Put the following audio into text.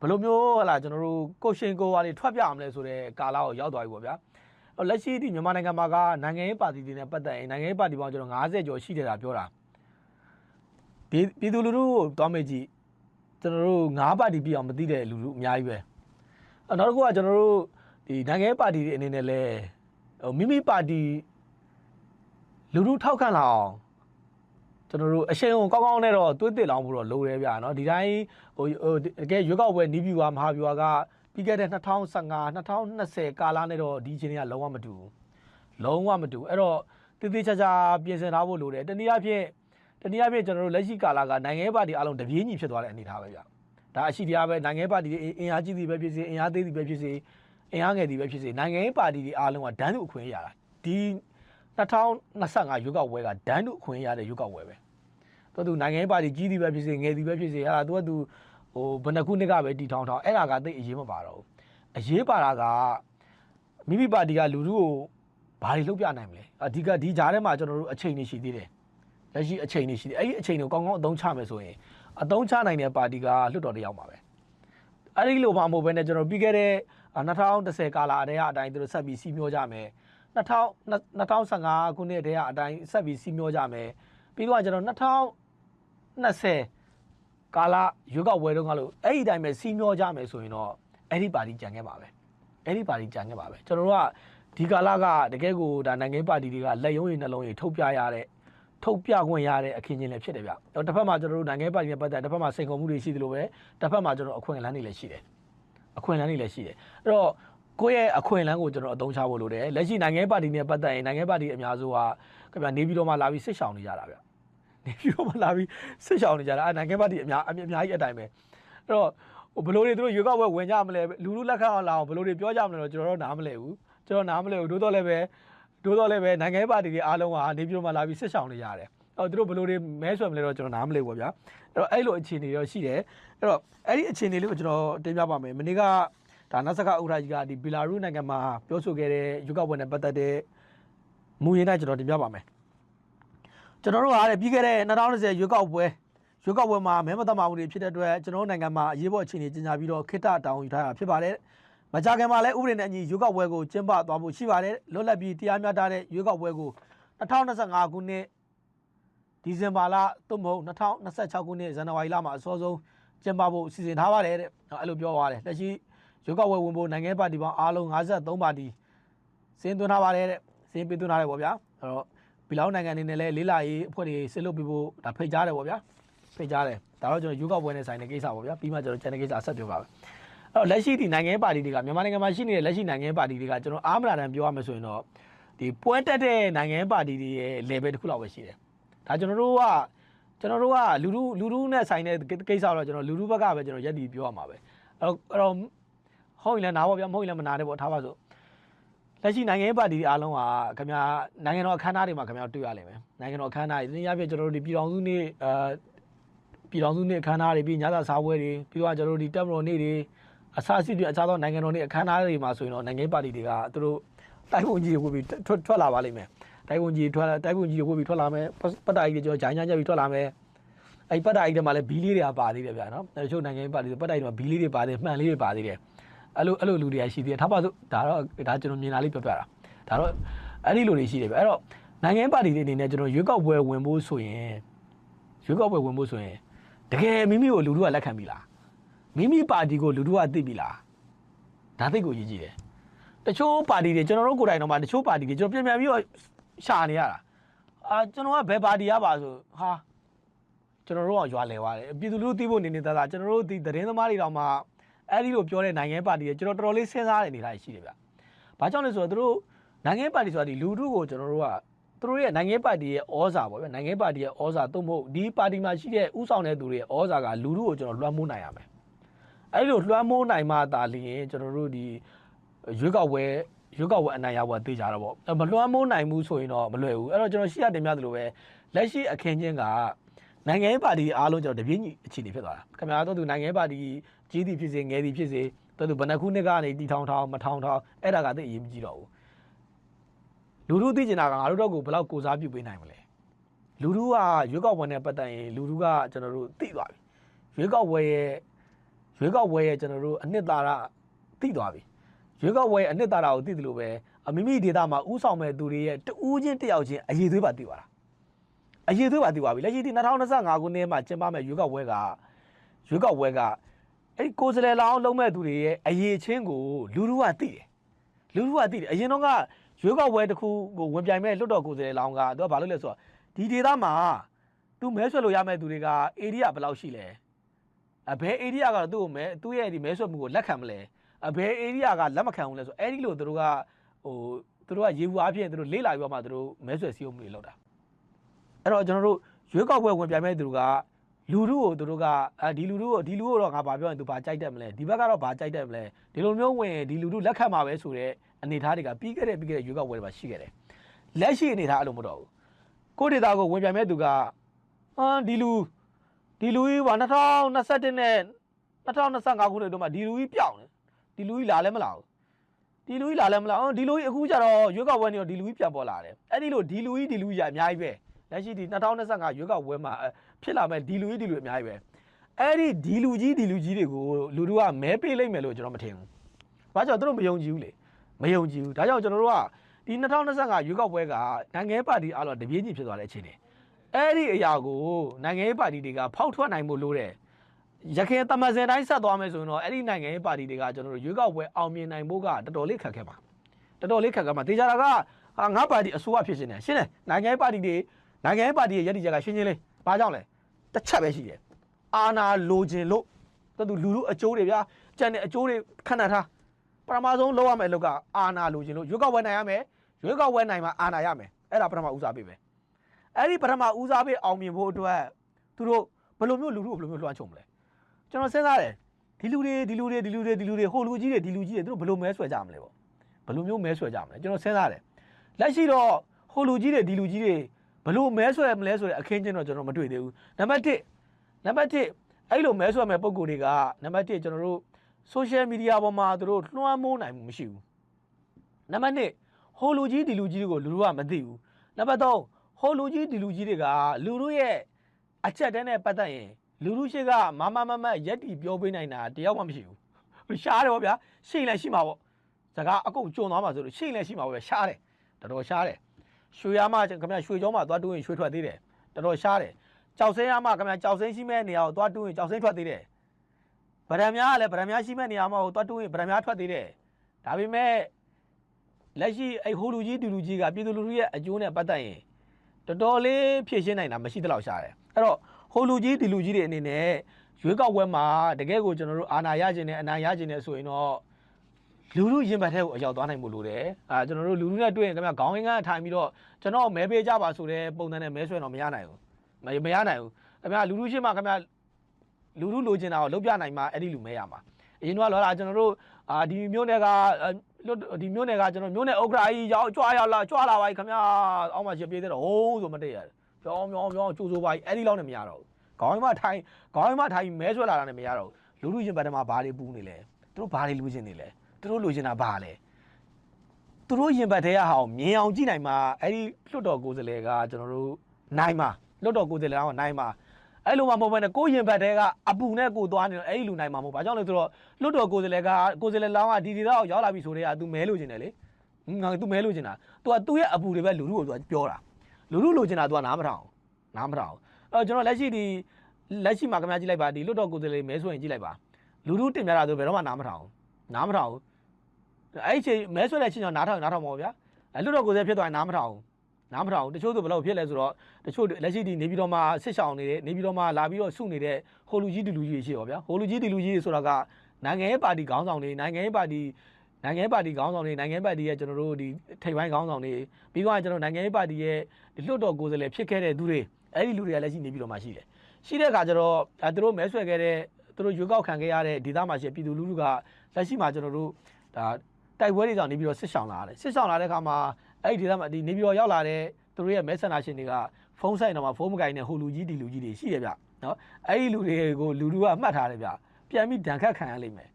ဘယ်လိုမျိုးဟလာကျွန်တော်တို့ကိုရှင်ကိုဝါတွေထွက်ပြအောင်လဲဆိုတဲ့ကာလကိုရောက်သွားပြီပေါ့ဗျာအော်လက်ရှိဒီမြန်မာနိုင်ငံမှာကနိုင်ငံရေးပါတီတွေနဲ့ပတ်သက်ရင်နိုင်ငံရေးပါတီပေါင်းကျွန်တော်90ကျော်ရှိတယ်တာပြောတာပြည်ပြည်သူလူထုကိုတောင်းမေးကြည့်ကျွန်တော်တို့၅ပါတီပြည့်အောင်မသိတဲ့လူလူအများကြီးပဲအော်နောက်တစ်ခုကကျွန်တော်တို့ဒီနိုင်ငံရေးပါတီတွေအနေနဲ့လဲဟိုမိမိပါတီလူထုထောက်ခံလာအောင် ကျွန်တော်တို့အရှိန်အောင်ကောင်းကောင်းနဲ့တော့တွေးတက်လောင်းဖို့တော့လိုတယ်ဗျာနော်ဒီတိုင်းဟိုတကယ်ရွက်ကောက်ပွဲနီးပြူဟာမဟာပြူဟာကပြီးခဲ့တဲ့2015 2020ကာလနဲ့တော့ဒီချိန်ကလုံးဝမတူဘူးလုံးဝမတူအဲ့တော့တည်တည်ချာချာပြင်ဆင်ထားဖို့လိုတယ်တနည်းအားဖြင့်တနည်းအားဖြင့်ကျွန်တော်တို့လက်ရှိကာလကနိုင်ငံရေးပါတီအလုံးတပြေးညီဖြစ်သွားတဲ့အနေအထားပဲဗျာဒါအရှိတရားပဲနိုင်ငံရေးပါတီတွေအင်အားကြီးသည်ပဲဖြစ်စေအင်အားသေးသည်ပဲဖြစ်စေအင်အားငယ်သည်ပဲဖြစ်စေနိုင်ငံရေးပါတီတွေအလုံးကဒန်းသူအခွင့်ရတာဒီ 2025ရွေးကောက်ပွဲကဒန်းတူအခွင့်အရေးရတဲ့ရွေးကောက်ပွဲပဲသူကသူနိုင်ငံရေးပါတီကြီးသည်ပဲဖြစ်စေငယ်သည်ပဲဖြစ်စေဟာသူကသူဟိုဘယ်နှခုနှစ်ကပဲတီထောင်ထောင်အဲ့ဒါကသိအရေးမပါတော့ဘူးအရေးပါတာကမိမိပါတီကလူထုကိုဘာတွေလုပ်ပြနိုင်မလဲအဓိကဒီကြားထဲမှာကျွန်တော်တို့အချိန်နေရှိသေးတယ်လက်ရှိအချိန်နေရှိသေးအဲ့ဒီအချိန်ကိုကောင်းကောင်းအသုံးချမယ်ဆိုရင်အသုံးချနိုင်တဲ့ပါတီကလွတ်တော်တယောက်ပါပဲအဲ့ဒီလိုမှမဟုတ်ဘဲနဲ့ကျွန်တော်ပြီးခဲ့တဲ့2010ကာလအတည်းကအတိုင်းသူတို့ဆက်ပြီးစီးမျောကြမယ်2000 2015ခုနှစ်တည်းကအတိုင်းဆက်ပြီးစီးမျောကြမယ်ပြီးတော့ကျွန်တော်2020ကာလရွေးကောက်ပွဲတုန်းကလို့အဲ့ဒီအတိုင်းပဲစီးမျောကြမယ်ဆိုရင်တော့အဲ့ဒီပါတီကြံခဲ့ပါပဲအဲ့ဒီပါတီကြံခဲ့ပါပဲကျွန်တော်တို့ကဒီကာလကတကယ်ကိုဒါနိုင်ငံပါတီတွေကလက်ရုံးရည်နှလုံးရည်ထုတ်ပြရတဲ့ထုတ်ပြခွင့်ရတဲ့အခင်းချင်းလည်းဖြစ်တယ်ဗျ။တော့တစ်ဖက်မှာကျွန်တော်တို့နိုင်ငံပါတီနဲ့ပတ်သက်တစ်ဖက်မှာစိန်ခေါ်မှုတွေရှိသလိုပဲတစ်ဖက်မှာကျွန်တော်အခွင့်အလမ်းတွေလည်းရှိတယ်။အခွင့်အလမ်းတွေလည်းရှိတယ်။အဲ့တော့ ကိုယ့်ရဲ့အခွင့်အလမ်းကိုကျွန်တော်အသုံးချဖို့လိုတယ်။လက်ရှိနိုင်ငံပါတီနဲ့ပတ်သက်ရင်နိုင်ငံပါတီအများစုကခင်ဗျာနေပြည်တော်မှာလာပြီးစစ်ဆောင်နေကြတာဗျ။နေပြည်တော်မှာလာပြီးစစ်ဆောင်နေကြတာအဲနိုင်ငံပါတီအများအများကြီးအတိုင်းပဲ။အဲ့တော့ဟိုဘယ်လိုတွေသူတို့ရွေးကောက်ပွဲဝင်ကြမလဲလူလူလက်ခံအောင်လာအောင်ဘယ်လိုတွေပြောကြမလဲတော့ကျွန်တော်တို့နားမလဲဘူး။ကျွန်တော်နားမလဲဘူးတိုးတော့လည်းပဲတိုးတော့လည်းပဲနိုင်ငံပါတီတွေအားလုံးကနေပြည်တော်မှာလာပြီးစစ်ဆောင်နေကြတယ်။အော်သူတို့ဘယ်လိုတွေမဲဆွယ်မလဲတော့ကျွန်တော်နားမလဲဘူးဗျာ။အဲ့တော့အဲ့လိုအခြေအနေတော့ရှိတယ်။အဲ့တော့အဲ့ဒီအခြေအနေလေးကိုကျွန်တော်တင်ပြပါမယ်။မနေ့က ဒါနတ်စကဥရာကြီးကဒီဘီလာရုနိုင်ငံမှာပြောဆိုခဲ့တဲ့ရွေးကောက်ပွဲနဲ့ပတ်သက်တဲ့မူရင်းနဲ့ကျွန်တော်တင်ပြပါမယ်။ကျွန်တော်တို့ကတဲ့ပြီးခဲ့တဲ့2020ရွေးကောက်ပွဲရွေးကောက်ပွဲမှာမဲမတမာမှုတွေဖြစ်တဲ့အတွက်ကျွန်တော်တို့နိုင်ငံမှာအရေးပေါ်အခြေအနေကြီးညာပြီးတော့ခိတ္တတောင်းယူထားတာဖြစ်ပါတယ်။မကြခင်မှာလည်းဥပဒေနဲ့အညီရွေးကောက်ပွဲကိုကျင်းပသွားဖို့ရှိပါတယ်။လွတ်လပ်ပြီးတရားမျှတတဲ့ရွေးကောက်ပွဲကို2025ခုနှစ်ဒီဇင်ဘာလသို့မဟုတ်2026ခုနှစ်ဇန်နဝါရီလမှာအစောဆုံးကျင်းပဖို့စီစဉ်ထားပါတယ်တဲ့။အဲ့လိုပြောသွားတယ်။လက်ရှိ ရွေးကောက်ပွဲဝင်ဖို့နိုင်ငံပါတီပေါင်းအားလုံး53ပါတီစင်းသွင်းထားပါတယ်တဲ့။စင်းပေးသွင်းထားတယ်ပေါ့ဗျာ။အဲ့တော့ဘီလောင်းနိုင်ငံအနေနဲ့လည်းလေးလာရေးအဖွဲ့တွေစစ်လုပ်ပြီးဖို့ဒါဖိတ်ကြားတယ်ပေါ့ဗျာ။ဖိတ်ကြားတယ်။ဒါတော့ကျွန်တော်ရွေးကောက်ပွဲနဲ့ဆိုင်တဲ့ကိစ္စပေါ့ဗျာ။ပြီးမှကျွန်တော်ကျန်တဲ့ကိစ္စဆက်ပြောပါမယ်။အဲ့တော့လက်ရှိဒီနိုင်ငံပါတီတွေကမြန်မာနိုင်ငံမှာရှိနေတဲ့လက်ရှိနိုင်ငံပါတီတွေကကျွန်တော်အားမလာတန်ပြောရမယ်ဆိုရင်တော့ဒီပွဲတက်တဲ့နိုင်ငံပါတီတွေရဲ့ level တစ်ခုလောက်ပဲရှိတယ်။ဒါကျွန်တော်တို့ကကျွန်တော်တို့ကလူလူလူလူနဲ့ဆိုင်တဲ့ကိစ္စတော့ကျွန်တော်လူလူဘက်ကပဲကျွန်တော်ရက်တီပြောရမှာပဲ။အဲ့တော့အဲ့တော့ ဟုတ်ရင်လည်းနားပါဗျာမဟုတ်ရင်လည်းမနာနဲ့ပေါ့ထားပါစို့လက်ရှိနိုင်ငံရေးပါတီအားလုံးကခင်ဗျာနိုင်ငံတော်အခမ်းအနားတွေမှာခင်ဗျာတွေ့ရလိမ့်မယ်နိုင်ငံတော်အခမ်းအနားတွေဒီနေ့ရပြကျွန်တော်တို့ဒီပြည်တော်စုနေ့အဲပြည်တော်စုနေ့အခမ်းအနားတွေပြီးညစာစားပွဲတွေပြီးတော့ကျွန်တော်တို့ဒီတက်မတော်နေ့တွေအစားအစီတွေအခြားသောနိုင်ငံတော်နေ့အခမ်းအနားတွေမှာဆိုရင်တော့နိုင်ငံရေးပါတီတွေကသူတို့တိုက်ပုံကြီးတွေဝတ်ပြီးထွက်ထွက်လာပါလိမ့်မယ်တိုက်ပုံကြီးထွက်တိုက်ပုံကြီးတွေဝတ်ပြီးထွက်လာမယ်ပတ်တာကြီးတွေကျွန်တော်ဂျိုင်းဂျိုင်းကြပြီးထွက်လာမယ်အဲ့ပတ်တာကြီးတွေမှာလည်းဘီလေးတွေကပါသေးတယ်ဗျာနော်တချို့နိုင်ငံရေးပါတီတွေပတ်တာကြီးတွေမှာဘီလေးတွေပါသေးတယ်မှန်လေးတွေပါသေးတယ် အဲ့လိုအဲ့လိုလူတွေကရှိသေးတယ်ထားပါစို့ဒါတော့ဒါကျွန်တော်မြင်လာလေးပြောပြတာဒါတော့အဲ့ဒီလူတွေရှိတယ်ဗျအဲ့တော့နိုင်ငံပါတီတွေအနေနဲ့ကျွန်တော်ရွေးကောက်ပွဲဝင်ဖို့ဆိုရင်ရွေးကောက်ပွဲဝင်ဖို့ဆိုရင်တကယ်မိမိကိုလူထုကလက်ခံပြီလားမိမိပါတီကိုလူထုကသိပြီလားဒါသိကိုရည်ကြည့်တယ်တချို့ပါတီတွေကျွန်တော်တို့ကိုယ်တိုင်တော့မှတချို့ပါတီတွေကျွန်တော်ပြန်ပြန်ပြီးတော့ရှာနေရတာအာကျွန်တော်ကဘယ်ပါတီရပါဆိုဟာကျွန်တော်တို့ကရွာလဲသွားတယ်ပြည်သူလူထုသိဖို့နေနေသားသားကျွန်တော်တို့ဒီသတင်းသမားတွေတောင်မှ အဲ့ဒီလိုပြောတဲ့နိုင်ငံပါတီတွေကျွန်တော်တော်တော်လေးစဉ်းစားနေနေတာရှိတယ်ဗျ။ဘာကြောင့်လဲဆိုတော့သူတို့နိုင်ငံပါတီဆိုတာဒီလူထုကိုကျွန်တော်တို့ကသူတို့ရဲ့နိုင်ငံပါတီရဲ့ဩဇာပေါ့ဗျနိုင်ငံပါတီရဲ့ဩဇာသို့မဟုတ်ဒီပါတီမှာရှိတဲ့ဥဆောင်တဲ့သူတွေရဲ့ဩဇာကလူထုကိုကျွန်တော်လွှမ်းမိုးနိုင်ရမယ်။အဲ့ဒီလိုလွှမ်းမိုးနိုင်မှသာလျှင်ကျွန်တော်တို့ဒီရွေးကောက်ပွဲရွေးကောက်ပွဲအနိုင်ရဖို့သိကြတော့ပေါ့မလွှမ်းမိုးနိုင်ဘူးဆိုရင်တော့မလွယ်ဘူးအဲ့တော့ကျွန်တော်ရှိရတင်ပြသလိုပဲလက်ရှိအခင်းချင်းကနိုင်ငံရေးပါတီအားလုံးကျွန်တော်တပြင်းကြီးအခြေအနေဖြစ်သွားတာခင်ဗျားတို့သူနိုင်ငံရေးပါတီ ကြီးသည်ဖြစ်စေငယ်သည်ဖြစ်စေတို့သူဘယ်နှခုနှစ်ကနေတီထောင်ထောင်မထောင်ထောင်အဲ့ဒါကသိအရေးမကြီးတော့ဘူးလူထုသိကျင်တာကငါတို့တော့ကိုဘယ်လောက်ကိုစားပြုပေးနိုင်မလဲလူထုကရွေးကောက်ပွဲနဲ့ပတ်သက်ရင်လူထုကကျွန်တော်တို့သိသွားပြီရွေးကောက်ပွဲရဲ့ရွေးကောက်ပွဲရဲ့ကျွန်တော်တို့အနှစ်သာရသိသွားပြီရွေးကောက်ပွဲရဲ့အနှစ်သာရကိုသိတယ်လို့ပဲအမိမိဒေတာမှာဥဆောင်မဲ့သူတွေရဲ့တူးချင်းတယောက်ချင်းအရေးသွေးပါသိသွားတာအရေးသွေးပါသိသွားပြီလက်ရှိဒီ2025ခုနှစ်မှာကျင်းပမဲ့ရွေးကောက်ပွဲကရွေးကောက်ပွဲက အဲ့ဒီကိုယ်စလဲလောင်းလုံးမဲ့သူတွေရဲ့အရေးချင်းကိုလူလူကသိတယ်လူလူကသိတယ်အရင်တော့ကရွေးကောက်ပွဲတစ်ခုကိုဝင်ပြိုင်မဲ့လွတ်တော်ကိုယ်စလဲလောင်းကသူကဘာလို့လဲဆိုတော့ဒီဒေတာမှာသူမဲဆွဲလို့ရမဲ့သူတွေကဧရိယာဘယ်လောက်ရှိလဲအဘယ်ဧရိယာကတော့သူ့ကိုမဲသူ့ရဲ့ဒီမဲဆွဲမှုကိုလက်ခံမလဲအဘယ်ဧရိယာကလက်မခံဘူးလဲဆိုအဲ့ဒီလိုသူတို့ကဟိုသူတို့ကရေဘူးအဖြစ်သူတို့လေးလာပြီးတော့မှသူတို့မဲဆွဲစည်းရုံးမှုတွေလုပ်တာအဲ့တော့ကျွန်တော်တို့ရွေးကောက်ပွဲဝင်ပြိုင်မဲ့သူတို့က လူလူကိုသူတို့ကအဲဒီလူလူကိုဒီလူကိုတော့ငါဘာပြောရင်သူဘာကြိုက်တယ်မလဲဒီဘက်ကတော့ဘာကြိုက်တယ်မလဲဒီလိုမျိုးဝင်ဒီလူလူလက်ခံမှာပဲဆိုတဲ့အနေအထားတွေကပြီးခဲ့တဲ့ပြီးခဲ့တဲ့ရွေးကောက်ပွဲတွေမှာရှိခဲ့တယ်လက်ရှိအနေအထားအဲ့လိုမဟုတ်တော့ဘူးကိုဒေတာကိုဝင်ပြိုင်မဲ့သူကအာဒီလူဒီလူကြီးက2021နဲ့2025ခုနှစ်တုန်းကဒီလူကြီးပြောင်းတယ်ဒီလူကြီးလာလဲမလာဘူးဒီလူကြီးလာလဲမလာဘူးဒီလူကြီးအခုကျတော့ရွေးကောက်ပွဲနေတော့ဒီလူကြီးပြန်ပေါ်လာတယ်အဲ့ဒီလိုဒီလူကြီးဒီလူကြီးကအများကြီးပဲ လက်ရှိဒီ2025ရွေးကောက်ပွဲမှာဖြစ်လာမဲ့ဒီလူကြီးဒီလူအများကြီးပဲအဲ့ဒီဒီလူကြီးဒီလူကြီးတွေကိုလူတို့ကမဲပေးလိုက်မယ်လို့ကျွန်တော်မထင်ဘူးဘာကြောင့်သူတို့မယုံကြည်ဘူးလေမယုံကြည်ဘူးဒါကြောင့်ကျွန်တော်တို့ကဒီ2025ရွေးကောက်ပွဲကနိုင်ငံရေးပါတီအားလုံးတပြေးညီဖြစ်သွားတဲ့အခြေအနေအဲ့ဒီအရာကိုနိုင်ငံရေးပါတီတွေကဖောက်ထွက်နိုင်ဖို့လိုတယ်ရခိုင်တမန်စင်တိုင်းဆက်သွားမယ်ဆိုရင်တော့အဲ့ဒီနိုင်ငံရေးပါတီတွေကကျွန်တော်တို့ရွေးကောက်ပွဲအောင်မြင်နိုင်ဖို့ကတော်တော်လေးခက်ခဲပါတော်တော်လေးခက်ခဲပါတေချာတာကဟာငါပါတီအစိုးရဖြစ်ရှင်တယ်ရှင်းတယ်နိုင်ငံရေးပါတီတွေ နိုင်ငံရေးပါတီရဲ့ရည်တည်ချက်ကရှင်းချင်းလေးဘာကြောင့်လဲတစ်ချက်ပဲရှိတယ်အာနာလိုချင်လို့တော်သူလူလူအကျိုးတွေဗျာကြံတဲ့အကျိုးတွေခဏထားပထမဆုံးလုပ်ရမယ့်အလုပ်ကအာနာလိုချင်လို့ရွေးကောက်ပွဲနိုင်ရမယ်ရွေးကောက်ပွဲနိုင်မှာအာနာရမယ်အဲ့ဒါပထမဦးစားပေးပဲအဲ့ဒီပထမဦးစားပေးအောင်မြင်ဖို့အတွက်သူတို့ဘယ်လိုမျိုးလူလူကိုဘယ်လိုမျိုးလွှမ်းခြုံမလဲကျွန်တော်စဉ်းစားတယ်ဒီလူတွေဒီလူတွေဒီလူတွေဒီလူတွေဟိုလူကြီးတွေဒီလူကြီးတွေသူတို့ဘယ်လိုမဲဆွဲကြမလဲပေါ့ဘယ်လိုမျိုးမဲဆွဲကြမလဲကျွန်တော်စဉ်းစားတယ်လက်ရှိတော့ဟိုလူကြီးတွေဒီလူကြီးတွေ ဘယ်လိုမဲဆွဲမလဲဆိုတဲ့အခင်းချင်းတော့ကျွန်တော်မတွေ့သေးဘူးနံပါတ်1နံပါတ်1အဲ့လိုမဲဆွဲမဲ့ပုံကိုယ်တွေကနံပါတ်1ကျွန်တော်တို့ social media ပေါ်မှာသူတို့လွှမ်းမိုးနိုင်မှုမရှိဘူးနံပါတ်2ဟိုလူကြီးဒီလူကြီးတွေကိုလူလူကမသိဘူးနံပါတ်3ဟိုလူကြီးဒီလူကြီးတွေကလူတို့ရဲ့အချက်တန်းနဲ့ပတ်သက်ရင်လူလူရှိကမမမမရက်တီပြောပေးနိုင်တာတယောက်မှမရှိဘူးရှားတယ်ဗောဗျာရှိရင်လည်းရှိမှာဗောစကားအကုန်ကြုံသွားမှာဆိုလို့ရှိရင်လည်းရှိမှာဗောဗျာရှားတယ်တော်တော်ရှားတယ် ရွှေရမခင်ဗျရွှေကြောမှာသွားတူးရင်ရွှေထွက်သေးတယ်တော်တော်ရှားတယ်ကြောက်စင်းရမခင်ဗျကြောက်စင်းရှိမဲ့နေရာကိုသွားတူးရင်ကြောက်စင်းထွက်သေးတယ်ဗရံများကလည်းဗရံများရှိမဲ့နေရာမှာကိုသွားတူးရင်ဗရံများထွက်သေးတယ်ဒါပေမဲ့လက်ရှိအဲ့ဟိုလူကြီးဒီလူကြီးကပြည်သူလူထုရဲ့အကျိုးနဲ့ပတ်သက်ရင်တော်တော်လေးဖြည့်ရှင်းနိုင်တာမရှိသလောက်ရှားတယ်အဲ့တော့ဟိုလူကြီးဒီလူကြီးတွေအနေနဲ့ရွေးကောက်ပွဲမှာတကယ်ကိုကျွန်တော်တို့အာဏာရခြင်းနဲ့အနိုင်ရခြင်းနဲ့ဆိုရင်တော့ လူလူရင်ဘတ်ထဲကိုအရောက်သွားနိုင်မှုလိုတယ်အာကျွန်တော်တို့လူလူနဲ့တွေ့ရင်ခင်ဗျခေါင်းရင်းကထိုင်ပြီးတော့ကျွန်တော်မဲပေးကြပါဆိုတဲ့ပုံစံနဲ့မဲဆွဲတော့မရနိုင်ဘူးမမရနိုင်ဘူးခင်ဗျလူလူရှိမှခင်ဗျလူလူလိုချင်တာကိုလုပ်ပြနိုင်မှအဲ့ဒီလူမဲရမှာအရင်တော့လောလာကျွန်တော်တို့အာဒီမျိုးနယ်ကလွတ်ဒီမျိုးနယ်ကကျွန်တော်မျိုးနယ်ဥက္ကရာကြီးရောက်ကြွားရောက်လာကြွားလာပါခင်ဗျာအောက်မှာရှင်းပြေးသေးတော့ဟိုးဆိုမတည့်ရတယ်ပြောင်းပြောင်းပြောင်းကြိုးစိုးပါကြီးအဲ့ဒီလောက်နဲ့မရတော့ဘူးခေါင်းမထိုင်ခေါင်းမထိုင်မဲဆွဲလာတာနဲ့မရတော့ဘူးလူလူချင်းဘက်ထဲမှာဘာတွေပူးနေလဲသူတို့ဘာတွေလူချင်းနေလဲ သူတို့လူချင်းတာဘာလဲသူတို့ရင်ဘတ်ထဲကဟာကိုမြင်အောင်ကြည့်နိုင်မှာအဲ့ဒီလွတ်တော်ကိုယ်စားလှယ်ကကျွန်တော်တို့နိုင်မှာလွတ်တော်ကိုယ်စားလှယ်ကနိုင်မှာအဲ့လိုမှမဟုတ်ဘဲနဲ့ကိုရင်ဘတ်တဲကအပူနဲ့ကိုသွားနေတော့အဲ့ဒီလူနိုင်မှာမဟုတ်ဘာကြောင့်လဲဆိုတော့လွတ်တော်ကိုယ်စားလှယ်ကကိုယ်စားလှယ်လောင်းကဒီဒီတော့ရောက်လာပြီဆိုတဲ့က तू မဲလို့ချင်တယ်လေငါ तू မဲလို့ချင်တာ तू ကသူ့ရဲ့အပူတွေပဲလူလူကို तू ပြောတာလူလူလိုချင်တာ तू ကနားမထောင်နားမထောင်အဲ့တော့ကျွန်တော်လက်ရှိဒီလက်ရှိမှာခင်ဗျားကြည့်လိုက်ပါဒီလွတ်တော်ကိုယ်စားလှယ်မဲဆိုရင်ကြည့်လိုက်ပါလူလူတင်ပြတာဆိုဘယ်တော့မှနားမထောင်နားမထောင် အဲ့ဒီချိန်မဲဆွဲတဲ့ချိန်ကျနားထောင်နားထောင်ပါဗျာအဲ့လွတ်တော်ကိုယ်စားလှယ်ဖြစ်သွားရင်နားမထောင်နားမထောင်တချို့ဆိုဘယ်လိုဖြစ်လဲဆိုတော့တချို့လက်ရှိဒီနေပြည်တော်မှာဆစ်ဆောင်နေတဲ့နေပြည်တော်မှာလာပြီးတော့စုနေတဲ့ဟိုလူကြီးဒီလူကြီးတွေရှိရောဗျာဟိုလူကြီးဒီလူကြီးတွေဆိုတာကနိုင်ငံရေးပါတီခေါင်းဆောင်တွေနိုင်ငံရေးပါတီနိုင်ငံရေးပါတီခေါင်းဆောင်တွေနိုင်ငံရေးပါတီရဲ့ကျွန်တော်တို့ဒီထိပ်ပိုင်းခေါင်းဆောင်တွေပြီးတော့ကျွန်တော်နိုင်ငံရေးပါတီရဲ့ဒီလွှတ်တော်ကိုယ်စားလှယ်ဖြစ်ခဲ့တဲ့သူတွေအဲ့ဒီလူတွေကလက်ရှိနေပြည်တော်မှာရှိတယ်ရှိတဲ့အခါကျတော့အဲသူတို့မဲဆွယ်ခဲ့တဲ့သူတို့ရွေးကောက်ခံခဲ့ရတဲ့ဒေသမှာရှိတဲ့ပြည်သူလူထုကလက်ရှိမှာကျွန်တော်တို့ဒါ တိုက်ပွဲတွေကြောင့်နေပြီးတော့ဆစ်ဆောင်လာတယ်ဆစ်ဆောင်လာတဲ့အခါမှာအဲ့ဒီဒေသမှာဒီနေပြည်တော်ရောက်လာတဲ့သူတို့ရဲ့မဲဆန္ဒရှင်တွေကဖုန်းဆိုင်တော့မှာဖုန်းမကင်နဲ့ဟိုလူကြီးဒီလူကြီးတွေရှိတယ်ဗျနော်အဲ့ဒီလူတွေကိုလူလူကမှတ်ထားတယ်ဗျပြန်ပြီးဒဏ်ခတ်ခံရလိမ့်မယ်